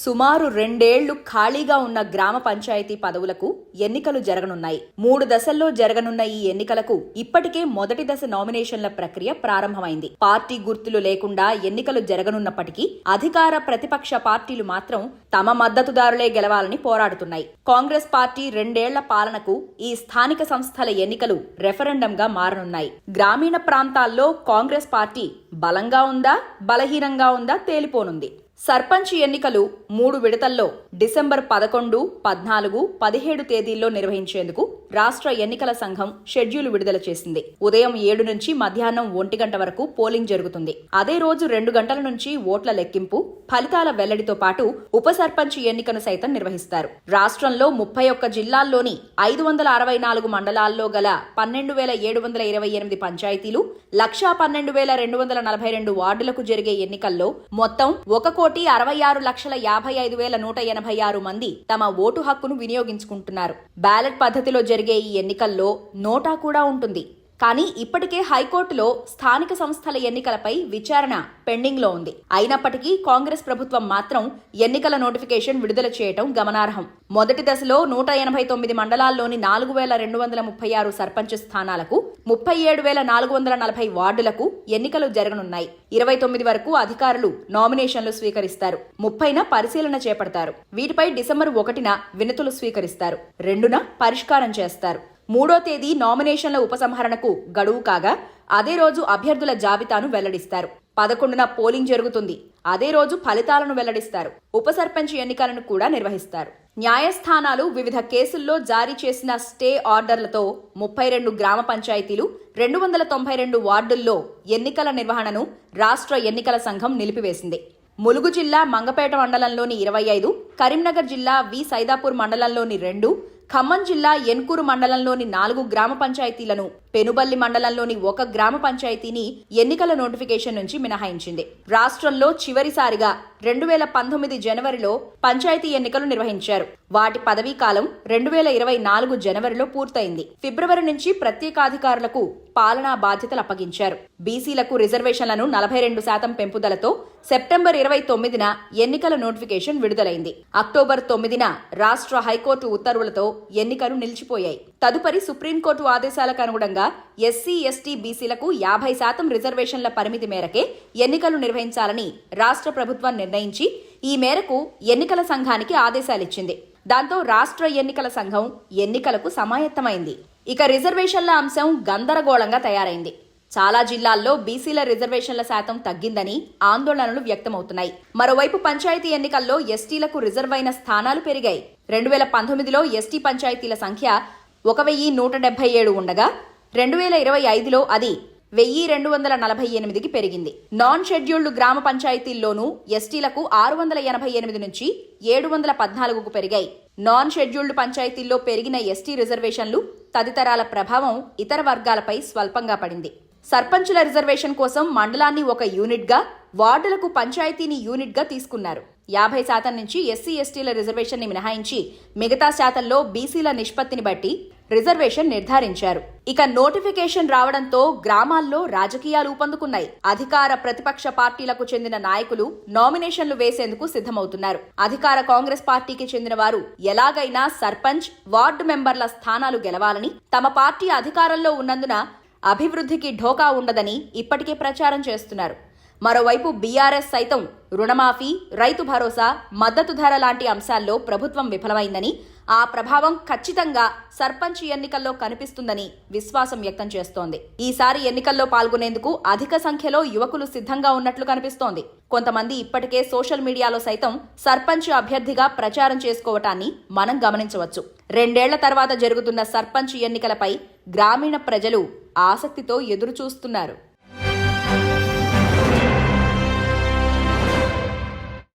సుమారు రెండేళ్ళు ఖాళీగా ఉన్న గ్రామ పంచాయతీ పదవులకు ఎన్నికలు జరగనున్నాయి. మూడు దశల్లో జరగనున్న ఈ ఎన్నికలకు ఇప్పటికే మొదటి దశ నామినేషన్ల ప్రక్రియ ప్రారంభమైంది. పార్టీ గుర్తులు లేకుండా ఎన్నికలు జరగనున్నప్పటికీ అధికార ప్రతిపక్ష పార్టీలు మాత్రం తమ మద్దతుదారులే గెలవాలని పోరాడుతున్నాయి. కాంగ్రెస్ పార్టీ రెండేళ్ళ పాలనకు ఈ స్థానిక సంస్థల ఎన్నికలు రెఫరెండంగా మారనున్నాయి. గ్రామీణ ప్రాంతాల్లో కాంగ్రెస్ పార్టీ బలంగా ఉందా బలహీనంగా ఉందా తేలిపోనుంది. సర్పంచ్ ఎన్నికలు మూడు విడతల్లో డిసెంబర్ పదకొండు పద్నాలుగు పదిహేడు తేదీల్లో నిర్వహించేందుకు రాష్ట్ర ఎన్నికల సంఘం షెడ్యూల్ విడుదల చేసింది. ఉదయం ఏడు నుంచి మధ్యాహ్నం ఒంటి గంట వరకు పోలింగ్ జరుగుతుంది. అదే రోజు రెండు గంటల నుంచి ఓట్ల లెక్కింపు ఫలితాల వెల్లడితో పాటు ఉప సర్పంచ్ ఎన్నికను సైతం నిర్వహిస్తారు. రాష్ట్రంలో ముప్పై ఒక్క జిల్లాల్లోని ఐదు వందల అరవై నాలుగు మండలాల్లో గల పన్నెండు వేల ఏడు వందల ఇరవై ఎనిమిది పంచాయతీలు లక్షా పన్నెండు వేల రెండు వందల నలభై రెండు వార్డులకు జరిగే ఎన్నికల్లో మొత్తం ఒక కోటి అరవై ఆరు లక్షల యాభై ఐదు వేల నూట ఎనభై ఆరు మంది తమ ఓటు హక్కును వినియోగించుకుంటున్నారు. బ్యాలెట్ పద్ధతిలో జరిగే ఈ ఎన్నికల్లో నోటా కూడా ఉంటుంది. కానీ ఇప్పటికే హైకోర్టులో స్థానిక సంస్థల ఎన్నికలపై విచారణ పెండింగ్లో ఉంది. అయినప్పటికీ కాంగ్రెస్ ప్రభుత్వం మాత్రం ఎన్నికల నోటిఫికేషన్ విడుదల చేయటం గమనార్హం. మొదటి దశలో నూట ఎనభై తొమ్మిది మండలాల్లోని నాలుగు వేల రెండు వందల ముప్పై ఆరు సర్పంచ్ స్థానాలకు ముప్పై ఏడు వేల నాలుగు వందల నలభై వార్డులకు ఎన్నికలు జరగనున్నాయి. ఇరవై తొమ్మిది వరకు అధికారులు నామినేషన్లు స్వీకరిస్తారు. ముప్పైన పరిశీలన చేపడతారు. వీటిపై డిసెంబర్ ఒకటిన వినతులు స్వీకరిస్తారు. రెండున పరిష్కారం చేస్తారు. మూడో తేదీ నామినేషన్ల ఉపసంహరణకు గడువు కాగా అదే రోజు అభ్యర్థుల జాబితాను వెల్లడిస్తారు. పదకొండున పోలింగ్ జరుగుతుంది. అదే రోజు ఫలితాలను వెల్లడిస్తారు. ఉప సర్పంచ్ ఎన్నికలను కూడా నిర్వహిస్తారు. న్యాయస్థానాలు వివిధ కేసుల్లో జారీ చేసిన స్టే ఆర్డర్లతో ముప్పై రెండు గ్రామ పంచాయతీలు రెండు వందల తొంభై రెండు వార్డుల్లో ఎన్నికల నిర్వహణను రాష్ట్ర ఎన్నికల సంఘం నిలిపివేసింది. ములుగు జిల్లా మంగపేట మండలంలోని ఇరవై ఐదు కరీంనగర్ జిల్లా వి. సైదాపూర్ మండలంలోని రెండు ఖమ్మం జిల్లా ఎన్కూరు మండలంలోని నాలుగు గ్రామ పంచాయతీలను పెనుబల్లి మండలంలోని ఒక గ్రామ పంచాయతీని ఎన్నికల నోటిఫికేషన్ నుంచి మినహాయించింది. రాష్ట్రంలో చివరిసారిగా రెండు వేల పంతొమ్మిది జనవరిలో పంచాయతీ ఎన్నికలు నిర్వహించారు. వాటి పదవీ కాలం రెండు వేల ఇరవై నాలుగు జనవరిలో పూర్తయింది. ఫిబ్రవరి నుంచి ప్రత్యేకాధికారులకు పాలనా బాధ్యతలు అప్పగించారు. బీసీలకు రిజర్వేషన్లను నలభై రెండు శాతం పెంపుదలతో సెప్టెంబర్ ఇరవై తొమ్మిదిన ఎన్నికల నోటిఫికేషన్ విడుదలైంది. అక్టోబర్ తొమ్మిదిన రాష్ట్ర హైకోర్టు ఉత్తర్వులతో ఎన్నికలు నిలిచిపోయాయి. తదుపరి సుప్రీంకోర్టు ఆదేశాలకు అనుగుణంగా ఎస్సీ ఎస్టీ బీసీలకు యాభై శాతం రిజర్వేషన్ల పరిమితి మేరకే ఎన్నికలు నిర్వహించాలని రాష్ట్ర ప్రభుత్వం నిర్ణయించి ఈ మేరకు ఎన్నికల సంఘానికి ఆదేశాలిచ్చింది. దాంతో రాష్ట్ర ఎన్నికల సంఘం ఎన్నికలకు సమాయత్తమైంది. ఇక రిజర్వేషన్ల అంశం గందరగోళంగా తయారైంది. చాలా జిల్లాల్లో బీసీల రిజర్వేషన్ల శాతం తగ్గిందని ఆందోళనలు వ్యక్తమవుతున్నాయి. మరోవైపు పంచాయతీ ఎన్నికల్లో ఎస్టీలకు రిజర్వ్ అయిన స్థానాలు పెరిగాయి. రెండు వేల పంతొమ్మిదిలో ఎస్టీ పంచాయతీల సంఖ్య ఒక వెయ్యి నూట డెబ్బై ఏడు ఉండగా రెండు వేల ఇరవై ఐదులో అది వెయ్యి రెండు వందల నలభై ఎనిమిదికి పెరిగింది. నాన్ షెడ్యూల్డ్ గ్రామ పంచాయతీల్లోనూ ఎస్టీలకు ఆరు వందల ఎనభై ఎనిమిది నుంచి ఏడు వందల పద్నాలుగుకు పెరిగాయి. నాన్ షెడ్యూల్డ్ పంచాయతీల్లో పెరిగిన ఎస్టీ రిజర్వేషన్లు తదితరాల ప్రభావం ఇతర వర్గాలపై స్వల్పంగా పడింది. సర్పంచుల రిజర్వేషన్ కోసం మండలాన్ని ఒక యూనిట్గా వార్డులకు పంచాయతీని యూనిట్గా తీసుకున్నారు. యాభై శాతం నుంచి ఎస్సీ ఎస్టీల రిజర్వేషన్ని మినహాయించి మిగతా శాతంలో బీసీల నిష్పత్తిని బట్టి రిజర్వేషన్ నిర్ధారించారు. ఇక నోటిఫికేషన్ రావడంతో గ్రామాల్లో రాజకీయాలు ఊపందుకున్నాయి. అధికార ప్రతిపక్ష పార్టీలకు చెందిన నాయకులు నామినేషన్లు వేసేందుకు సిద్ధమవుతున్నారు. అధికార కాంగ్రెస్ పార్టీకి చెందిన వారు ఎలాగైనా సర్పంచ్ వార్డు మెంబర్ల స్థానాలు గెలవాలని తమ పార్టీ అధికారంలో ఉన్నందున అభివృద్ధికి ఢోకా ఉండదని ఇప్పటికే ప్రచారం చేస్తున్నారు. మరోవైపు బీఆర్ఎస్ సైతం రుణమాఫీ రైతు భరోసా మద్దతు ధర లాంటి అంశాల్లో ప్రభుత్వం విఫలమైందని ఆ ప్రభావం ఖచ్చితంగా సర్పంచ్ ఎన్నికల్లో కనిపిస్తుందని విశ్వాసం వ్యక్తం చేస్తోంది. ఈసారి ఎన్నికల్లో పాల్గొనేందుకు అధిక సంఖ్యలో యువకులు సిద్ధంగా ఉన్నట్లు కనిపిస్తోంది. కొంతమంది ఇప్పటికే సోషల్ మీడియాలో సైతం సర్పంచ్ అభ్యర్థిగా ప్రచారం చేసుకోవటాన్ని మనం గమనించవచ్చు. రెండేళ్ళ తర్వాత జరుగుతున్న సర్పంచ్ ఎన్నికలపై గ్రామీణ ప్రజలు ఆసక్తితో ఎదురుచూస్తున్నారు.